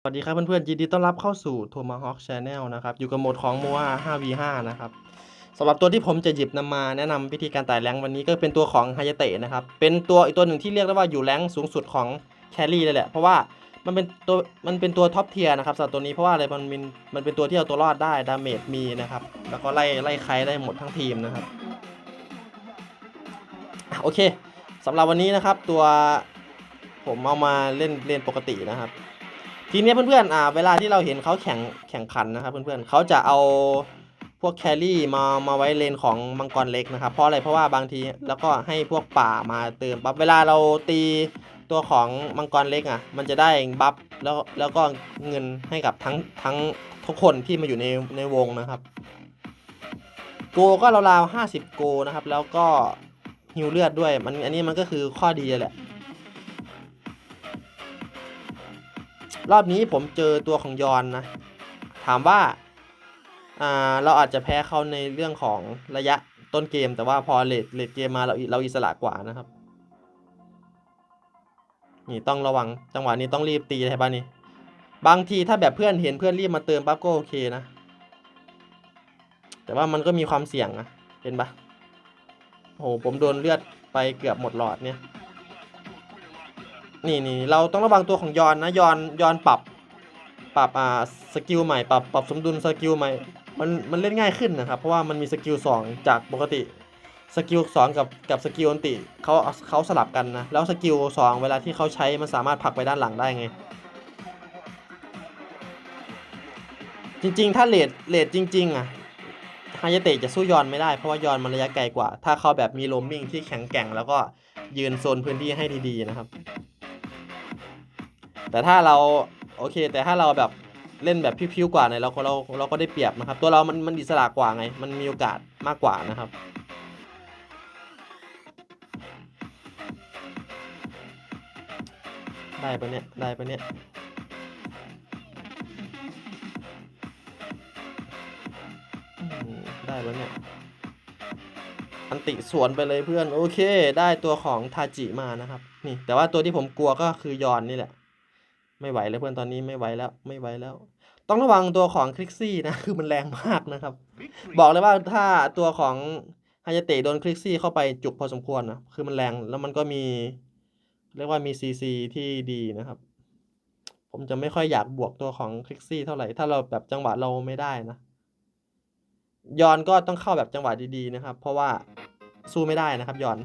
สวัสดีครับเพื่อนๆยินดีต้อนรับเข้าสู่ Tomahawk Channel นะครับ อยู่กับโหมดของ MOA 5v5 นะครับสำหรับตัวที่ผมจะหยิบนำมาแนะนำวิธีการไต่แรงวันนี้ก็เป็นตัวของฮายเตะนะครับ เป็นตัวอีกตัวหนึ่งที่เรียกได้ว่าอยู่แรงสูงสุดของแครี่เลยแหละ เพราะว่ามันเป็นตัวมันเป็นตัวท็อปเทียร์นะครับสำหรับตัวนี้เพราะว่าอะไรมันมันมันเป็นตัวที่เอาตัวรอดได้ดาเมจมีนะครับ แล้วก็ไล่ไล่ใครได้หมดทั้งทีมนะครับโอเคสำหรับวันนี้นะครับตัวผมเอามาเล่นเล่นปกตินะครับ ทีนี้เพื่อนๆอ่าเวลาที่เราเห็นเขาแข่งแข่งขันนะครับเพื่อนๆเขาจะเอาพวกแครี่มามาไว้เลนของมังกรเล็กนะครับเพราะอะไรเพราะว่าบางทีแล้วก็ให้พวกป่ามาเติมบัฟเวลาเราตีตัวของมังกรเล็กอะมันจะได้บัฟแล้วแล้วก็เงินให้กับทั้งทั้งทุกคนที่มาอยู่ในในวงนะครับ โกก็ราวๆห้าสิบโกนะครับ แล้วก็ฮิวเลือดด้วยมันอันนี้มันก็คือข้อดีแหละ รอบนี้ผมเจอตัวของยอนนะ ถามว่าาเราอาจจะแพ้เขาในเรื่องของระยะต้นเกม แต่ว่าพอเลดเลดเกมมาเราเราอิสระกว่านะครับ นี่ต้องระวังจังหวะนี้ต้องรีบตีใช่ปะนี่บางทีถ้าแบบเพื่อนเห็นเพื่อนรีบมาเติมปั๊บก็โอเคนะ แต่ว่ามันก็มีความเสี่ยงนะเห็นปะโอ้โหผมโดนเลือดไปเกือบหมดหลอดเนี่ย นี่นี่เราต้องระวังตัวของยอนนะยอนยอนปรับ ปรับอ่าสกิลใหม่ปรับปรับสมดุลสกิลใหม่มันมันเล่นง่ายขึ้นนะครับ เพราะว่ามันมีสกิลสองจากปกติสกิลสองกับกับสกิลอันติเขาเขาสลับกันนะ แล้วสกิลสองเวลาที่เขาใช้มันสามารถผลักไปด้านหลังได้ไง จริง ๆ ถ้าเลดเลดจริง ๆ อะฮายเตะจะสู้ยอนไม่ได้เพราะว่ายอนมันระยะไกลกว่า ถ้าเขาแบบมีโรมมิ่งที่แข็งแกร่ง แล้วก็ยืนโซนพื้นที่ให้ดีๆนะครับ แต่ถ้าเราโอเค แต่ถ้าเราแบบเล่นแบบพิ้วๆกว่าเนี่ยเราเราเราก็ได้เปรียบนะครับ ตัวเรามันมันอิสระกว่าไง มันมีโอกาสมากกว่านะครับได้ปะเนี่ย ได้ปะเนี่ย ได้ปะเนี่ย อันติสวนไปเลยเพื่อน โอเค ได้ตัวของทาจิมานะครับ นี่ แต่ว่าตัวที่ผมกลัวก็คือยอนนี่แหละ ไม่ไหวแล้วเพื่อนตอนนี้ไม่ไหวแล้วไม่ไหวแล้ว ต้องระวังตัวของคลิกซี่นะ คือมันแรงมากนะครับ บอกเลยว่าถ้าตัวของฮายาเตะโดนคลิกซี่เข้าไปจุกพอสมควรนะคือมันแรงแล้วมันก็มี เรียกว่ามีซีซีที่ดีนะครับ ผมจะไม่ค่อยอยากบวกตัวของคลิกซี่เท่าไหร่ถ้าเราแบบจังหวะเราไม่ได้นะยอนก็ต้องเข้าแบบจังหวะดีๆนะครับ เพราะว่าสู้ไม่ได้นะครับยอน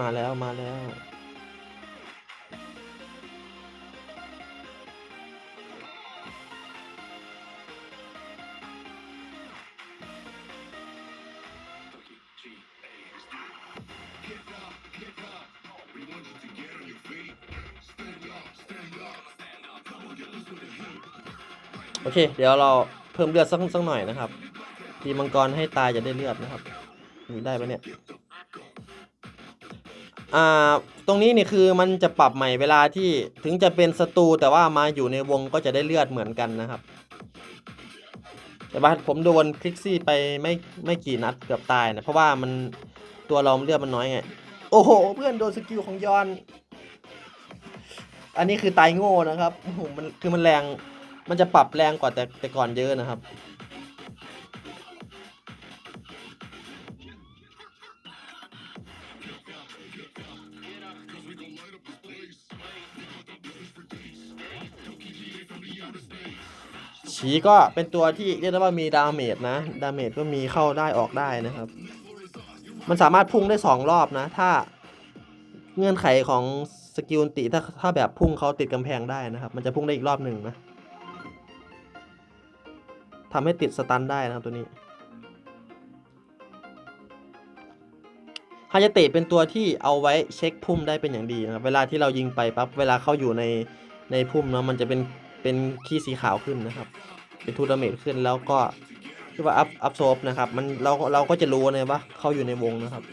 มาแล้วมาแล้ว โอเค เดี๋ยวเราเพิ่มเลือดสักสักหน่อยนะครับตีมังกรให้ตายจะได้เลือดนะครับนี่ได้ปะเนี่ย อ่าตรงนี้นี่คือมันจะปรับใหม่เวลาที่ถึงจะเป็นศัตรูแต่ว่ามาอยู่ในวงก็จะได้เลือดเหมือนกันนะครับแต่ว่าผมโดนคลิกซี่ไปไม่ไม่กี่นัดเกือบตายนะเพราะว่ามันตัวเราเลือดมันน้อยไงโอ้โห เพื่อนโดนสกิลของยอน อันนี้คือตายโง่นะครับโอ้โหมันคือมันแรงมันจะปรับแรงกว่าแต่แต่ก่อนเยอะนะครับ ฉีก็เป็นตัวที่เรียกได้ว่ามีดาเมจนะ ดาเมจก็มีเข้าได้ออกได้นะครับ มันสามารถพุ่งได้สองรอบนะ ถ้าเงื่อนไขของสกิลติถ้าถ้าแบบพุ่งเขาติดกำแพงได้นะครับ มันจะพุ่งได้อีกรอบหนึ่งนะทำให้ติดสตันได้นะครับตัวนี้ฮายาเตะเป็นตัวที่เอาไว้เช็คพุ่มได้เป็นอย่างดีนะครับ เวลาที่เรายิงไปปั๊บ เวลาเข้าอยู่ในในพุ่มเนาะ มันจะเป็น เป็นขี้สีขาวขึ้นนะครับ เป็นทูดาเมจขึ้นแล้วก็คือว่าอัพอัพโซฟนะครับ มันเราเราก็จะรู้เลยว่าเขาอยู่ในวงนะครับ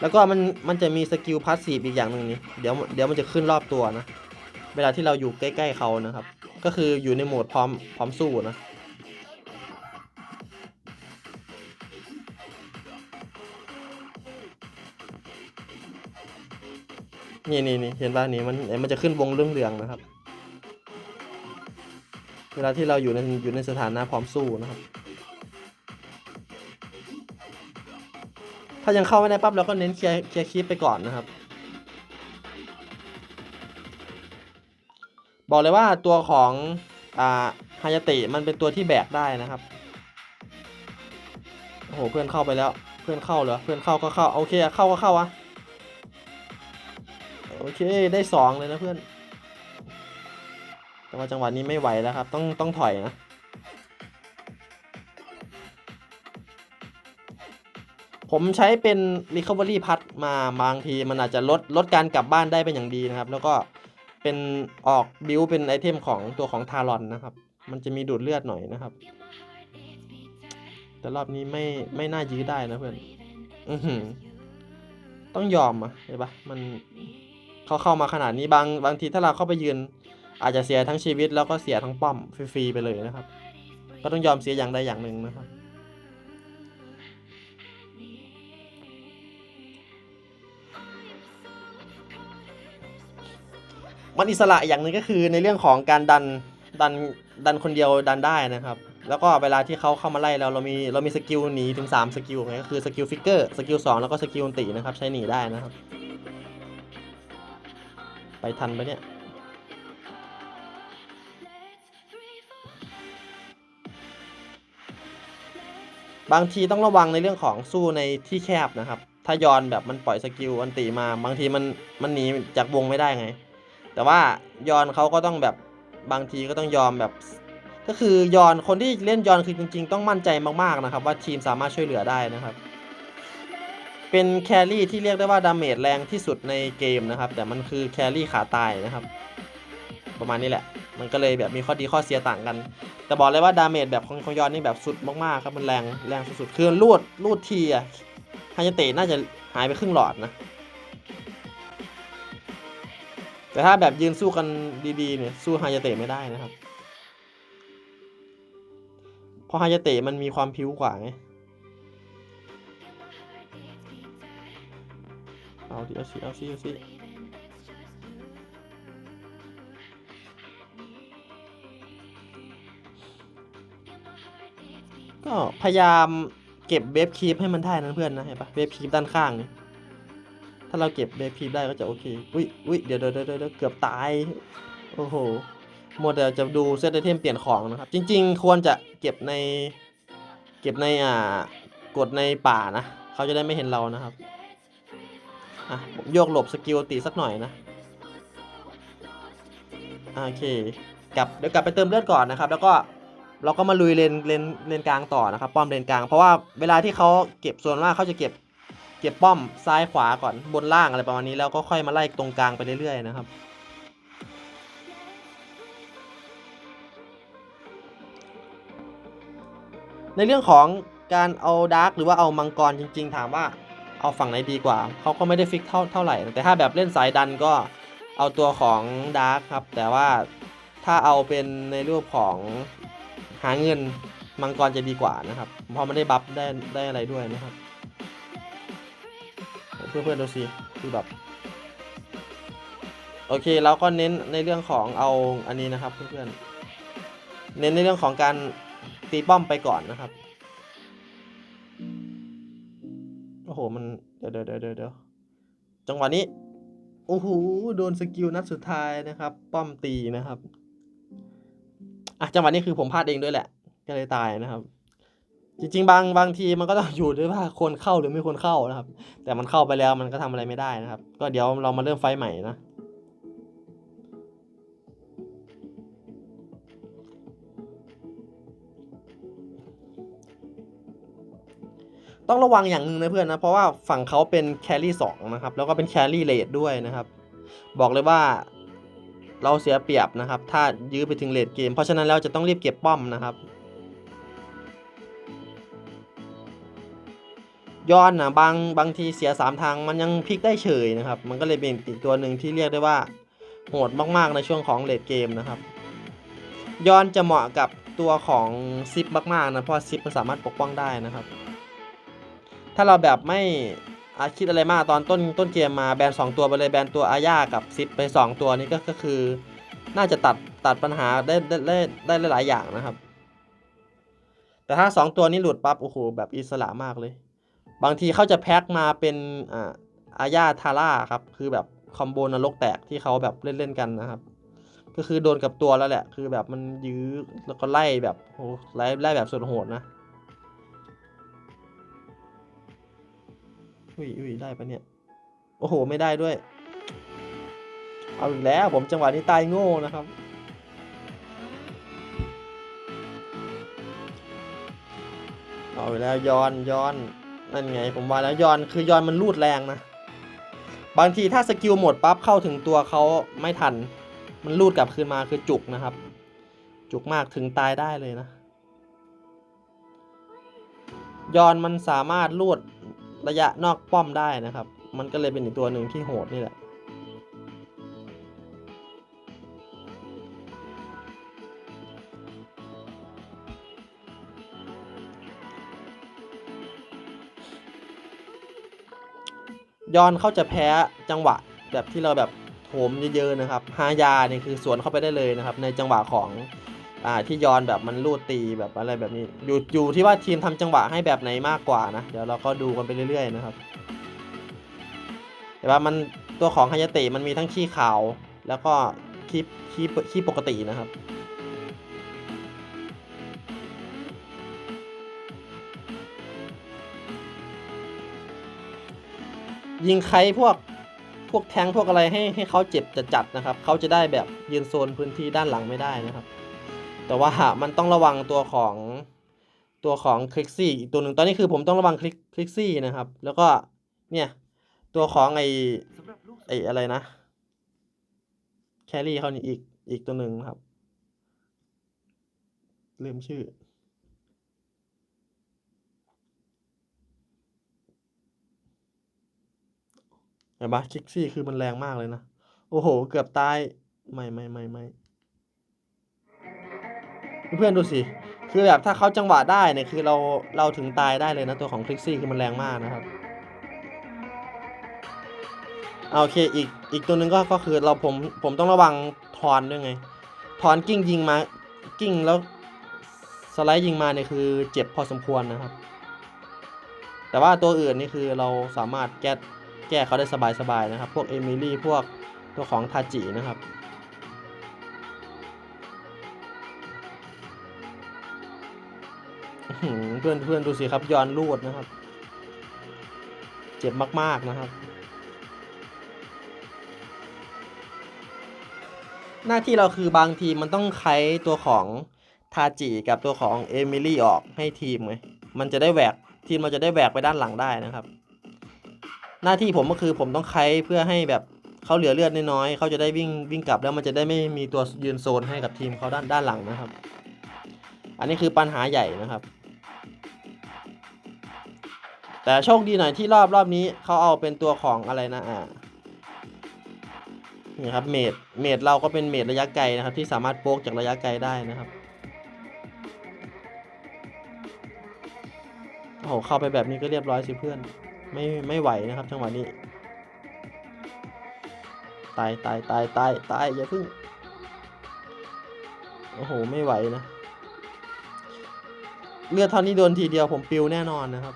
แล้วก็มันมันจะมีสกิลพาสซีฟอีกอย่างหนึ่งนี่เดี๋ยวเดี๋ยวมันจะขึ้นรอบตัวนะ เวลาที่เราอยู่ใกล้ ๆเขานะครับ ก็คืออยู่ในโหมดพร้อมพร้อมสู้นะนี่นี่นี่เห็นป่ะนี่มันมันจะขึ้นวงเรื่องเหลืองนะครับ เวลาที่เราอยู่ในอยู่ในสถานะพร้อมสู้นะครับ ถ้ายังเข้าไม่ได้ปั๊บเราก็เน้นเคลียร์เคลียร์คลิปไปก่อนนะครับ บอกเลยว่าตัวของอ่าฮายาติมันเป็นตัวที่แบกได้นะครับโอ้โหเพื่อนเข้าไปแล้วเพื่อนเข้าเหรอเพื่อนเข้าก็เข้าโอเคเข้าก็เข้าอะโอเคได้สองเลยนะเพื่อน แต่ว่าจังหวะนี้ไม่ไหวแล้วครับ ต้องต้องถอยนะ ผมใช้เป็น Recovery พัดมาบางทีมันอาจจะลดลดการกลับบ้านได้เป็นอย่างดีนะครับ แล้วก็เป็นออกบิวเป็นไอเทมของตัวของทารอนนะครับ มันจะมีดูดเลือดหน่อยนะครับ แต่รอบนี้ไม่ไม่น่ายื้อได้นะเพื่อน อือหือต้องยอมอะเห็นปะมันเขาเข้ามาขนาดนี้บางบางทีถ้าเราเข้าไปยืน อาจจะเสียทั้งชีวิตแล้วก็เสียทั้งป้อมฟรีๆไปเลยนะครับ ก็ต้องยอมเสียอย่างใดอย่างหนึ่งนะครับ มันอิสระอย่างหนึ่งก็คือในเรื่องของการดันดันดันคนเดียวดันได้นะครับ แล้วก็เวลาที่เขาเข้ามาไล่เราเรามีเรามีสกิลหนีถึง 3 สกิลไงก็คือสกิลฟิกเกอร์สกิล2แล้วก็สกิลตีนะครับ ใช้หนีได้นะครับ ไปทันปะเนี่ย บางทีต้องระวังในเรื่องของสู้ในที่แคบนะครับ ถ้ายอนแบบมันปล่อยสกิลอันตีมา บางทีมันมันหนีจากวงไม่ได้ไง แต่ว่ายอนเขาก็ต้องแบบบางทีก็ต้องยอมแบบ ก็คือยอนคนที่เล่นยอนคือจริง ๆ ต้องมั่นใจมากๆนะครับ ว่าทีมสามารถช่วยเหลือได้นะครับ เป็นแครี่ที่เรียกได้ว่าดาเมจแรงที่สุดในเกมนะครับ แต่มันคือแครี่ขาตายนะครับ ประมาณนี้แหละ มันก็เลยแบบมีข้อดีข้อเสียต่างกัน แต่บอกเลยว่าดาเมจแบบของของยอนนี่แบบสุดมากๆครับมันแรงแรงสุดๆคือลูดลูดทีอะฮายาเตะน่าจะหายไปครึ่งหลอดนะ แต่ถ้าแบบยืนสู้กันดีๆเนี่ยสู้ฮายาเตะไม่ได้นะครับ เพราะฮายาเตะมันมีความพิ้วกว่าไงเอาดิเอาสิเอาสิเอาสิ ก็พยายามเก็บเวฟคีปให้มันได้นะเพื่อนนะเห็นปะเวฟคีปด้านข้างนี่ถ้าเราเก็บเวฟคีปได้ก็จะโอเค อุ้ยอุ้ยเดี๋ยวเดี๋ยวเดี๋ยวเดี๋ยวเกือบตาย โอ้โหหมดแต่จะดูเซตไอเทมเปลี่ยนของนะครับ จริง ๆ ควรจะเก็บใน เก็บในอ่ากดในป่านะเขาจะได้ไม่เห็นเรานะครับอะผมโยกหลบสกิลตีสักหน่อยนะโอเคกลับเดี๋ยวกลับไปเติมเลือดก่อนนะครับ แล้วก็ เราก็มาลุยเลนเลนเลนกลางต่อนะครับ ป้อมเลนกลาง เพราะว่าเวลาที่เขาเก็บส่วนมากเขาจะเก็บ เก็บป้อมซ้ายขวาก่อนบนล่างอะไรประมาณนี้แล้วก็ค่อยมาไล่ตรงกลางไปเรื่อยๆนะครับ ในเรื่องของการเอาดาร์กหรือว่าเอามังกรจริง ๆ ถามว่าเอาฝั่งไหนดีกว่าเขาก็ไม่ได้ฟิกเท่าเท่าไหร่ แต่ถ้าแบบเล่นสายดันก็เอาตัวของดาร์กครับ แต่ว่าถ้าเอาเป็นในรูปของ หาเงินมังกรจะดีกว่านะครับเพราะมันได้บัฟได้ได้อะไรด้วยนะครับเพื่อนๆดูสิคือแบบโอเคเราก็เน้นในเรื่องของเอาอันนี้นะครับเพื่อนๆเน้นในเรื่องของการตีป้อมไปก่อนนะครับโอ้โหมันเดี๋ยวเดี๋ยวเดี๋ยวเดี๋ยวจังหวะนี้โอ้โหโดนสกิลนัดสุดท้ายนะครับ ป้อมตีนะครับ อะจังหวะนี้คือผมพลาดเองด้วยแหละ ก็เลยตายนะครับ จริง ๆ บางบางทีมันก็ต้องอยู่ด้วยว่าคนเข้าหรือไม่ควรเข้านะครับ แต่มันเข้าไปแล้วมันก็ทำอะไรไม่ได้นะครับ ก็เดี๋ยวเรามาเริ่มไฟใหม่นะต้องระวังอย่างหนึ่งนะเพื่อนนะ เพราะว่าฝั่งเขาเป็นแครี่สองนะครับ แล้วก็เป็นแครี่เลดด้วยนะครับ บอกเลยว่า เราเสียเปรียบนะครับ ถ้ายื้อไปถึงเลดเกม เพราะฉะนั้นเราจะต้องรีบเก็บป้อมนะครับย้อนนะบางบางทีเสียสามทางมันยังพลิกได้เฉยนะครับ มันก็เลยเป็นอีกตัวหนึ่งที่เรียกได้ว่าโหดมากๆในช่วงของเลดเกมนะครับย้อนจะเหมาะกับตัวของซิปมากๆนะเพราะซิปมันสามารถปกป้องได้นะครับ ถ้าเราแบบไม่ อาคิดอะไรมากตอนต้นต้นเกมมาแบนสองตัวไปเลยแบนตัวอาญากับซิปไปสองตัวนี้ก็ก็คือ น่าจะตัดตัดปัญหาได้ได้ได้ได้หลายอย่างนะครับ แต่ถ้าสองตัวนี้หลุดปั๊บโอ้โหแบบอิสระมากเลย บางทีเขาจะแพ็คมาเป็นอ่าอาญาทาร่าครับคือแบบคอมโบนรกแตกที่เขาแบบเล่นๆกันนะครับ ก็คือโดนกับตัวแล้วแหละ คือแบบมันยื้อแล้วก็ไล่แบบโอ้ไล่ไล่แบบสุดโหดนะ อุ้ยอุ้ยได้ปะเนี่ย โอ้โห ไม่ได้ด้วย เอาอีกแล้วผมจังหวะนี้ตายโง่นะครับ เอาอีกแล้วย้อนย้อนนั่นไง ผมว่าแล้วย้อนคือย้อนมันรูดแรงนะ บางทีถ้าสกิลหมดปั๊บเข้าถึงตัวเขาไม่ทัน มันรูดกลับคืนมาคือจุกนะครับ จุกมากถึงตายได้เลยนะยอนมันสามารถลูด ระยะนอกป้อมได้นะครับ มันก็เลยเป็นอีกตัวหนึ่งที่โหดนี่แหละยอนเขาจะแพ้จังหวะแบบที่เราแบบโถมเยอะๆนะครับฮายาเนี่ยคือสวนเข้าไปได้เลยนะครับ ในจังหวะของ อ่าที่ย้อนแบบมันลูดตีแบบอะไรแบบนี้อยู่อยู่ที่ว่าทีมทำจังหวะให้แบบไหนมากกว่านะ เดี๋ยวเราก็ดูกันไปเรื่อยๆนะครับ แต่ว่ามันตัวของฮายาเตะมันมีทั้งขี้ขาวแล้วก็ขี้ขี้ขี้ปกตินะครับยิงใครพวกพวกแทงพวกอะไรให้ให้เขาเจ็บจะจัดๆนะครับ เขาจะได้แบบยืนโซนพื้นที่ด้านหลังไม่ได้นะครับ แต่ว่ามันต้องระวังตัวของตัวของคลิกซี่อีกตัวหนึ่งตอนนี้คือผมต้องระวังคลิกคลิกซี่นะครับ แล้วก็เนี่ยตัวของไอไออะไรนะ แครี่เขานี่อีกอีกตัวหนึ่งนะครับ ลืมชื่อ เห็นปะคลิกซี่คือมันแรงมากเลยนะ โอ้โห เกือบตาย ไม่ไม่ไม่ไม่ เพื่อนดูสิ คือแบบถ้าเขาจังหวะได้เนี่ยคือเราเราถึงตายได้เลยนะตัวของคลิกซี่คือมันแรงมากนะครับเอาโอเคอีกอีกตัวหนึ่งก็ก็คือเราผมผมต้องระวังทอนด้วยไงทอนกิ้งยิงมากิ้งแล้วสไลด์ยิงมาเนี่ยคือเจ็บพอสมควรนะครับ แต่ว่าตัวอื่นนี่คือเราสามารถแก้แก้เขาได้สบายๆนะครับ พวกเอมิลี่พวกตัวของทาจินะครับ เพื่อนเพื่อนดูสิครับย้อนรูดนะครับ เจ็บมาก ๆนะครับ หน้าที่เราคือบางทีมันต้องไขตัวของทาจิกับตัวของเอมิลี่ออกให้ทีมไงมันจะได้แหวกทีมเราจะได้แหวกไปด้านหลังได้นะครับ หน้าที่ผมก็คือผมต้องไขเพื่อให้แบบเขาเหลือเลือดน้อยๆเขาจะได้วิ่งวิ่งกลับแล้วมันจะได้ไม่มีตัวยืนโซนให้กับทีมเขาด้านด้านหลังนะครับ อันนี้คือปัญหาใหญ่นะครับ แต่โชคดีหน่อยที่รอบรอบนี้เขาเอาเป็นตัวของอะไรนะอ่านี่ครับเมดเมดเราก็เป็นเมดระยะไกลนะครับ ที่สามารถโป๊กจากระยะไกลได้นะครับโอ้โหเข้าไปแบบนี้ก็เรียบร้อยสิเพื่อน ไม่ไม่ไหวนะครับจังหวะนี้ ตายตายตายตายตายอย่าพึ่งโอ้โหไม่ไหวนะ เลือดเท่านี้โดนทีเดียวผมปิวแน่นอนนะครับ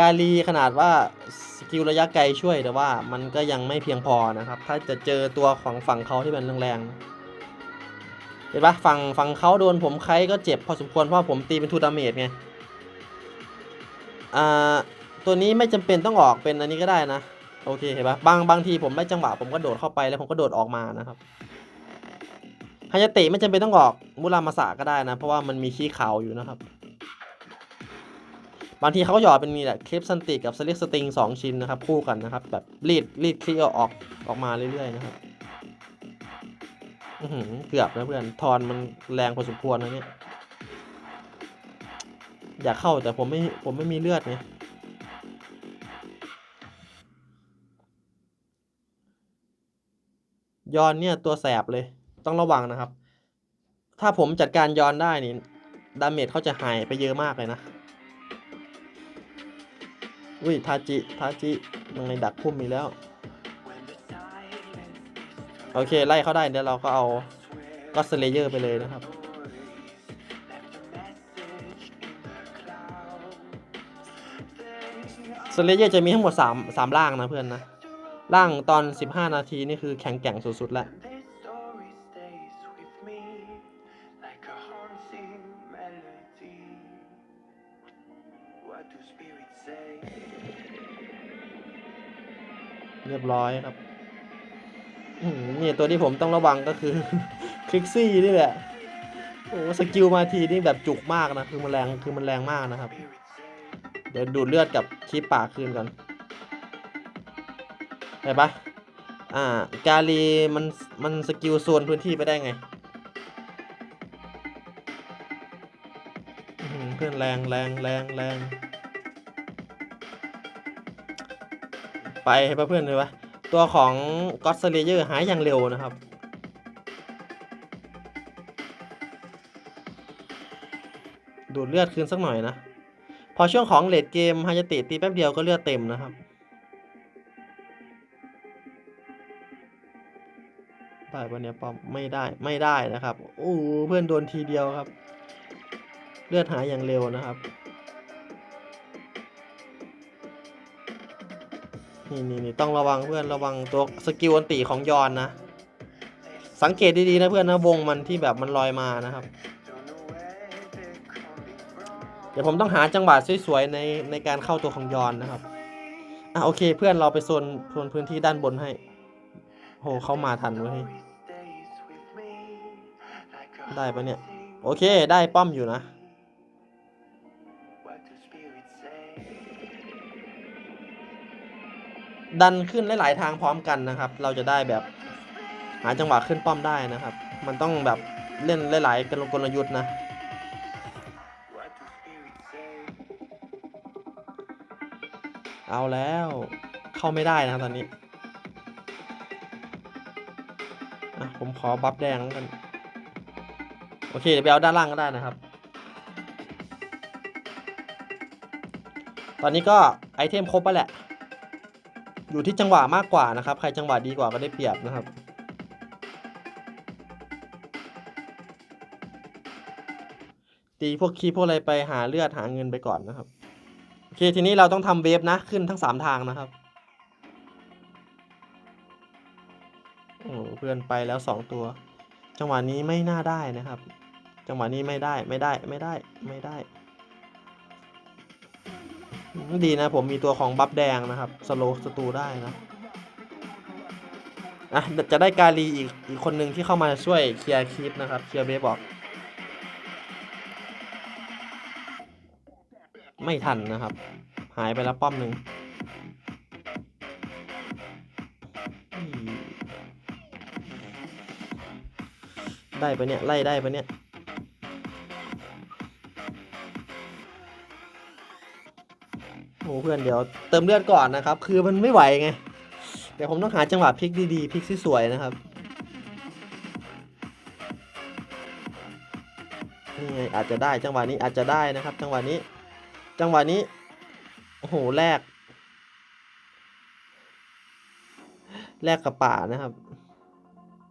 กาลีขนาดว่าสกิลระยะไกลช่วยแต่ว่ามันก็ยังไม่เพียงพอนะครับ ถ้าจะเจอตัวของฝั่งเขาที่มันแรงๆเห็นปะฝั่งฝั่งเขาโดนผมไคก็เจ็บพอสมควรเพราะผมตีเป็นทูดาเมจไงอ่าตัวนี้ไม่จำเป็นต้องออกเป็นอันนี้ก็ได้นะโอเคเห็นปะบางบางทีผมได้จังหวะผมก็โดดเข้าไปแล้วผมก็โดดออกมานะครับฮายาเตะไม่จำเป็นต้องออกมุรามาสะก็ได้นะ เพราะว่ามันมีขี้ขาวอยู่นะครับ บางทีเขาก็หยอดเป็นนี่แหละคลิปสันติกับสลิกสติงสองชิ้นนะครับ คู่กันนะครับ แบบรีดรีดคลิปออกออกมาเรื่อยๆนะครับอืเกือบนะเพื่อนทอนมันแรงพอสมควรนะเนี่ยอยากเข้าแต่ผมไม่ผมไม่มีเลือดไงยอนเนี่ยตัวแสบเลยต้องระวังนะครับ ถ้าผมจัดการยอนได้นี่ดาเมจเขาจะหายไปเยอะมากเลยนะ อุ้ยทาจิทาจิยังในดักพุ่มมีแล้ว โอเค ไล่เขาได้เดี๋ยวเราก็เอาก็สเลเยอร์ไปเลยนะครับ สเลเยอร์จะมีทั้งหมด3 3ร่างนะเพื่อนนะร่างตอน 15 นาทีนี่คือแข็งแกร่งสุดๆแล้ว ร้อยครับนี่ตัวที่ผมต้องระวังก็คือคลิกซี่นี่แหละโอ้สกิลมาทีนี่แบบจุกมากนะ คือมันแรงคือมันแรงมากนะครับ เดี๋ยวดูดเลือดกับคีปปากคืนก่อนเห็นปะอ่ากาลีมันมันสกิลโซนพื้นที่ไปได้ไงเพื่อนแรงแรงแรงแรงไปให้เพื่อนเลยวะ ตัวของ God Slayer หายอย่างเร็วนะครับ ดูดเลือดคืนสักหน่อยนะ พอช่วงของเลดเกมฮายาติตีแป๊บเดียวก็เลือดเต็มนะครับได้ปะเนี่ยป้อมไม่ได้ไม่ได้นะครับโอ้เพื่อนโดนทีเดียวครับ เลือดหายอย่างเร็วนะครับ นี่นี่นี่ต้องระวังเพื่อนระวังตัวสกิลอันติของยอนนะ สังเกตดีๆนะเพื่อนนะวงมันที่แบบมันลอยมานะครับ เดี๋ยวผมต้องหาจังหวะสวยๆในในการเข้าตัวของยอนนะครับอะโอเคเพื่อนเราไปโซนโซนพื้นที่ด้านบนให้โหเข้ามาทันเว้ยได้ปะเนี่ย โอเคได้ป้อมอยู่นะ ดันขึ้นหลาย ๆ ทางพร้อมกันนะครับ เราจะได้แบบหาจังหวะขึ้นป้อมได้นะครับ มันต้องแบบเล่นหลาย ๆ กลกลยุทธ์นะเอาแล้วเข้าไม่ได้นะตอนนี้ผมขอบัฟแดงกัน โอเคเดี๋ยวไปเอาด้านล่างก็ได้นะครับ ตอนนี้ก็ไอเทมครบไปแหละ อยู่ที่จังหวะมากกว่านะครับ ใครจังหวะดีกว่าก็ได้เปรียบนะครับ ตีพวกคีพวกอะไรไปหาเลือดหาเงินไปก่อนนะครับ โอเคทีนี้เราต้องทำเวฟนะขึ้นทั้งสามทางนะครับโอ้เพื่อนไปแล้วสองตัว จังหวะนี้ไม่น่าได้นะครับ จังหวะนี้ไม่ได้ไม่ได้ไม่ได้ไม่ได้ ดีนะผมมีตัวของบัฟแดงนะครับสโลสตูได้นะอะจะได้กาลีอีกอีกคนหนึ่งที่เข้ามาช่วยเคลียร์คลิปนะครับเคลียร์เวฟบอก ไม่ทันนะครับ หายไปแล้วป้อมหนึ่งได้ปะเนี่ย ไล่ได้ปะเนี่ย อ้เพื่อนเดี๋ยวเติมเลือดก่อนนะครับ คือมันไม่ไหวไง เดี๋ยวผมต้องหาจังหวะพลิกดีๆพลิกสวยนะครับนี่ไงอาจจะได้จังหวะนี้อาจจะได้นะครับ จังหวะนี้ จังหวะนี้โอ้โหแลกแลกกับป่านะครับ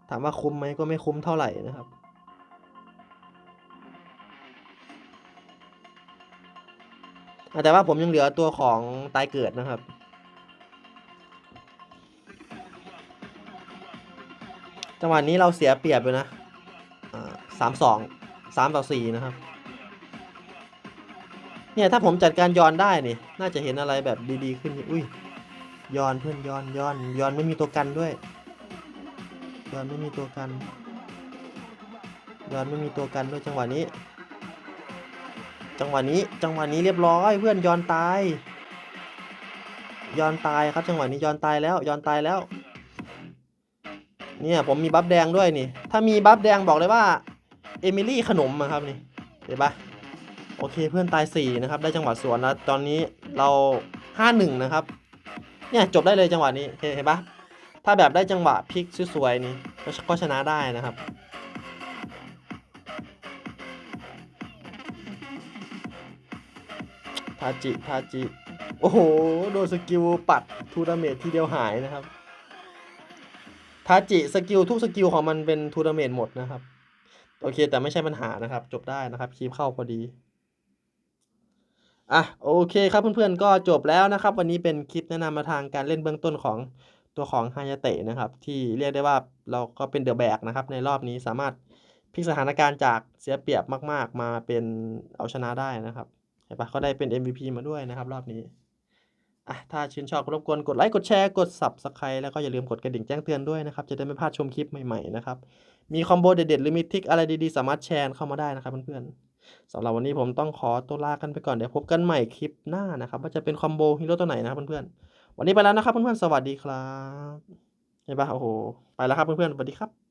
ถามว่าคุ้มไหมก็ไม่คุ้มเท่าไหร่นะครับ แต่ว่าผมยังเหลือตัวของตายเกิดนะครับ จังหวะนี้เราเสียเปรียบอยู่นะสามสองสามต่อสี่นะครับ เนี่ยถ้าผมจัดการย้อนได้นี่ น่าจะเห็นอะไรแบบดีๆขึ้น อุ้ยย้อนเพื่อนย้อนย้อนย้อนไม่มีตัวกันด้วยย้อนไม่มีตัวกันย้อนไม่มีตัวกันด้วยจังหวะนี้ จังหวะนี้จังหวะนี้เรียบร้อย เพื่อนยอนตายยอนตายครับ จังหวะนี้ยอนตายแล้วยอนตายแล้ว เนี่ยผมมีบัฟแดงด้วยนี่ ถ้ามีบัฟแดงบอกเลยว่าเอมิลี่ขนมครับนี่เห็นปะโอเคเพื่อนตายสี่นะครับได้จังหวะสวนแล้วตอนนี้เราห้าหนึ่งนะครับ เนี่ยจบได้เลยจังหวะนี้เห็นปะถ้าแบบได้จังหวะพลิกสวยๆนี่ก็ชนะได้นะครับ ทาจิทาจิ โอ้โห โดนสกิลปัดทูดาเมจทีเดียวหายนะครับทาจิสกิลทุกสกิลของมันเป็นทูดาเมจหมดนะครับ โอเคแต่ไม่ใช่ปัญหานะครับ จบได้นะครับคีบเข้าพอดีอะโอเคครับเพื่อนๆก็จบแล้วนะครับ วันนี้เป็นคลิปแนะนำมาทางการเล่นเบื้องต้นของตัวของฮายาเตะนะครับ ที่เรียกได้ว่าเราก็เป็นเดอะแบกนะครับ ในรอบนี้สามารถพลิกสถานการณ์จากเสียเปรียบมาก ๆ มาเป็นเอาชนะได้นะครับ ห็นปะก็ได้เป็น MVP มาด้วยนะครับรอบนี้อะถ้าชื่นชอบก็รบกวนกดไลค์กดแชร์กด Subscribe แล้วก็อย่าลืมกดกระดิ่งแจ้งเตือนด้วยนะครับ จะได้ไม่พลาดชมคลิปใหม่ๆนะครับ มีคอมโบเด็ดๆหรือมีทริคอะไรดีๆ สามารถแชร์เข้ามาได้นะครับเพื่อนๆสำหรับวันนี้ผมต้องขอตัวลากันไปก่อนเดี๋ยวพบกันใหม่คลิปหน้านะครับว่าจะเป็นคอมโบฮีโร่ตัวไหนนะครับเพื่อนๆวันนี้ไปแล้วนะครับเพื่อนๆสวัสดีครับเห็นปะโอ้โหไปแล้วครับเพื่อนๆสวัสดีครับ